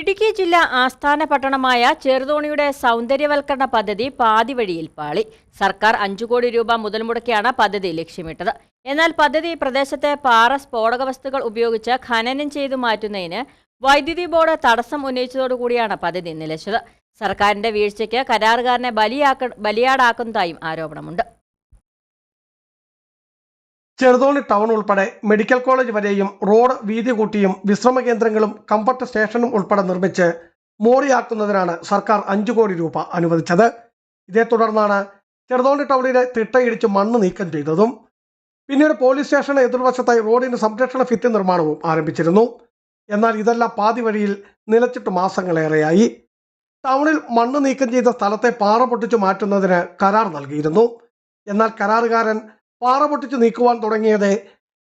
ഇടുക്കി ജില്ലാ ആസ്ഥാന പട്ടണമായ ചെറുതോണിയുടെ സൗന്ദര്യവൽക്കരണ പദ്ധതി പാതിവഴിയിൽ പാളി. സർക്കാർ അഞ്ചു കോടി രൂപ മുതൽ മുടക്കിയാണ് പദ്ധതി ലക്ഷ്യമിട്ടത്. എന്നാൽ പദ്ധതി പ്രദേശത്തെ പാറ സ്ഫോടക വസ്തുക്കൾ ഉപയോഗിച്ച് ഖനനം ചെയ്തു മാറ്റുന്നതിന് വൈദ്യുതി ബോർഡ് തടസ്സം ഉന്നയിച്ചതോടുകൂടിയാണ് പദ്ധതി നിലച്ചത്. സർക്കാരിന്റെ വീഴ്ചയ്ക്ക് കരാറുകാരനെ ബലിയാക്ക ബലിയാടാക്കുന്നതായും ആരോപണമുണ്ട്. ചെറുതോണി ടൗൺ ഉൾപ്പെടെ മെഡിക്കൽ കോളേജ് വരെയും റോഡ് വീതി കൂട്ടിയും വിശ്രമ കേന്ദ്രങ്ങളും കംഫർട്ട് സ്റ്റേഷനും ഉൾപ്പെടെ നിർമ്മിച്ച് മോറിയാക്കുന്നതിനാണ് സർക്കാർ അഞ്ചു കോടി രൂപ അനുവദിച്ചത്. ഇതേ തുടർന്നാണ് ചെറുതോണി ടൗണിലെ തിട്ടയിടിച്ച് മണ്ണ് നീക്കം ചെയ്തതും പിന്നീട് പോലീസ് സ്റ്റേഷന് എതിർവശത്തായി റോഡിന് സംരക്ഷണ ഭിത്തി നിർമ്മാണവും ആരംഭിച്ചിരുന്നു. എന്നാൽ ഇതെല്ലാം പാതി വഴിയിൽ നിലച്ചിട്ട് മാസങ്ങളേറെയായി. ടൗണിൽ മണ്ണ് നീക്കം ചെയ്ത സ്ഥലത്തെ പാറ പൊട്ടിച്ചു മാറ്റുന്നതിന് കരാർ നൽകിയിരുന്നു. എന്നാൽ കരാറുകാരൻ പാറ പൊട്ടിച്ചു നീക്കുവാൻ തുടങ്ങിയത്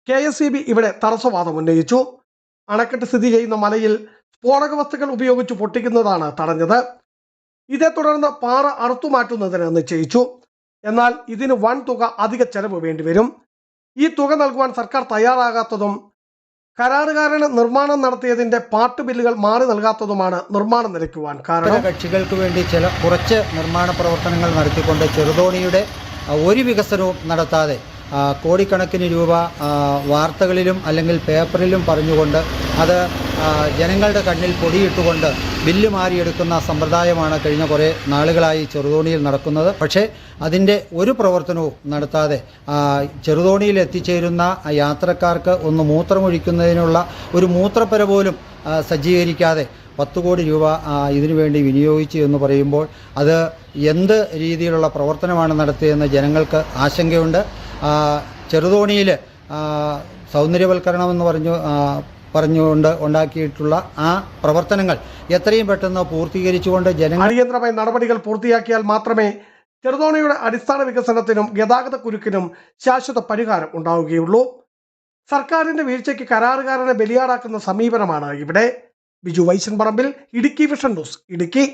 കെ എസ് ഇ ബി ഇവിടെ തടസ്സവാദം ഉന്നയിച്ചു. അണക്കെട്ട് സ്ഥിതി ചെയ്യുന്ന മലയിൽ സ്ഫോടക വസ്തുക്കൾ ഉപയോഗിച്ച് പൊട്ടിക്കുന്നതാണ് തടഞ്ഞത്. ഇതേ തുടർന്ന് പാറ അറുത്തു മാറ്റുന്നതിന് നിശ്ചയിച്ചു. എന്നാൽ ഇതിന് വൻ തുക അധിക ചെലവ് വേണ്ടിവരും ഈ തുക നൽകുവാൻ സർക്കാർ തയ്യാറാകാത്തതും കരാറുകാരന് നിർമ്മാണം നടത്തിയതിന്റെ പാട്ട് ബില്ലുകൾ മാറി നൽകാത്തതുമാണ് നിർമ്മാണം നിലയ്ക്കുവാൻ കാരണം. കക്ഷികൾക്ക് വേണ്ടി ചില കുറച്ച് നിർമ്മാണ പ്രവർത്തനങ്ങൾ നടത്തിക്കൊണ്ട് ചെറുതോണിയുടെ ഒരു വികസനവും നടത്താതെ കോടിക്കണക്കിന് രൂപ വാർത്തകളിലും അല്ലെങ്കിൽ പേപ്പറിലും പറഞ്ഞുകൊണ്ട് അത് ജനങ്ങളുടെ കണ്ണിൽ പൊടിയിട്ടുകൊണ്ട് ബില്ല് മാറിയെടുക്കുന്ന സമ്പ്രദായമാണ് കഴിഞ്ഞ കുറേ നാളുകളായി ചെറുതോണിയിൽ നടക്കുന്നത്. പക്ഷേ അതിന്റെ ഒരു പ്രവർത്തനവും നടത്താതെ ചെറുതോണിയിൽ എത്തിച്ചേരുന്ന യാത്രക്കാർക്ക് ഒന്ന് മൂത്രമൊഴിക്കുന്നതിനുള്ള ഒരു മൂത്രപ്പര പോലും സജ്ജീകരിക്കാതെ പത്ത് കോടി രൂപ ഇതിനുവേണ്ടി ഇതിനു വേണ്ടി വിനിയോഗിച്ചു എന്ന് പറയുമ്പോൾ അത് എന്ത് രീതിയിലുള്ള പ്രവർത്തനമാണ് നടത്തിയതെന്ന് ജനങ്ങൾക്ക് ആശങ്കയുണ്ട്. ചെറുതോണിയിൽ സൗന്ദര്യവൽക്കരണം എന്ന് പറഞ്ഞു പറഞ്ഞുകൊണ്ട് ഉണ്ടാക്കിയിട്ടുള്ള ആ പ്രവർത്തനങ്ങൾ എത്രയും പെട്ടെന്ന് പൂർത്തീകരിച്ചുകൊണ്ട് ജനങ്ങൾ അടിയന്തരമായ നടപടികൾ പൂർത്തിയാക്കിയാൽ മാത്രമേ ചെറുതോണിയുടെ അടിസ്ഥാന വികസനത്തിനും ഗതാഗത കുരുക്കിനും ശാശ്വത പരിഹാരം ഉണ്ടാവുകയുള്ളൂ. സർക്കാരിന്റെ വീഴ്ചയ്ക്ക് കരാറുകാരനെ ബലിയാടാക്കുന്ന സമീപനമാണ് ഇവിടെ. Biju Vaishan Parambil Idukki Vision News Idukki.